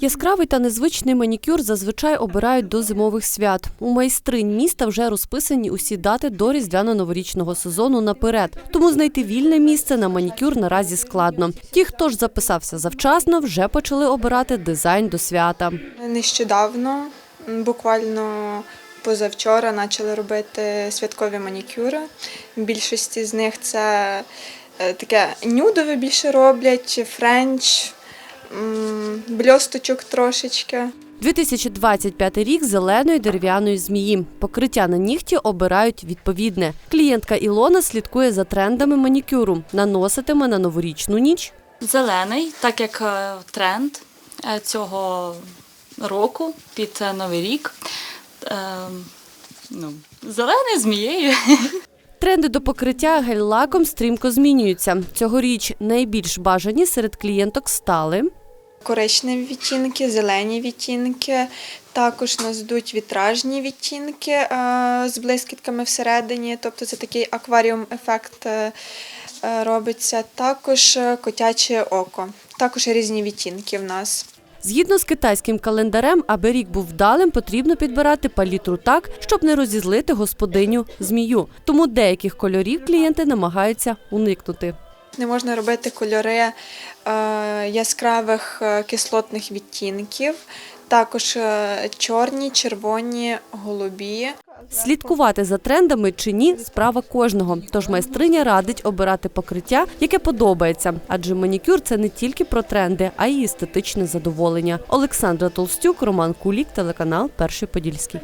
Яскравий та незвичний манікюр зазвичай обирають до зимових свят. У майстринь міста вже розписані усі дати до різдвяно-новорічного сезону наперед. Тому знайти вільне місце на манікюр наразі складно. Ті, хто ж записався завчасно, вже почали обирати дизайн до свята. Нещодавно, буквально позавчора, почали робити святкові манікюри. Більшості з них це е, таке нюдове більше роблять, френч, бльосточок трошечки. 2025 рік зеленої дерев'яної змії. Покриття на нігті обирають відповідне. Клієнтка Ілона слідкує за трендами манікюру. Наноситиме на новорічну ніч Зелений, так як е, тренд е, цього року під е, Новий рік. Ну, зелений змією. Тренди до покриття гель-лаком стрімко змінюються. Цьогоріч найбільш бажані серед клієнток стали Коричневі відтінки, зелені відтінки. Також нас йдуть вітражні відтінки е, з блискітками всередині, тобто це такий акваріум-ефект е, е, робиться. Також котяче око. Також різні відтінки в нас. Згідно з китайським календарем, аби рік був вдалим, потрібно підбирати палітру так, щоб не розізлити господиню змію. Тому деяких кольорів клієнти намагаються уникнути. Не можна робити кольори е, яскравих е, кислотних відтінків, також е, чорні, червоні, голубі. Слідкувати за трендами чи ні справа кожного. Тож майстриня радить обирати покриття, яке подобається, адже манікюр це не тільки про тренди, а й естетичне задоволення. Олександра Толстюк, Роман Кулік, телеканал Перший Подільський.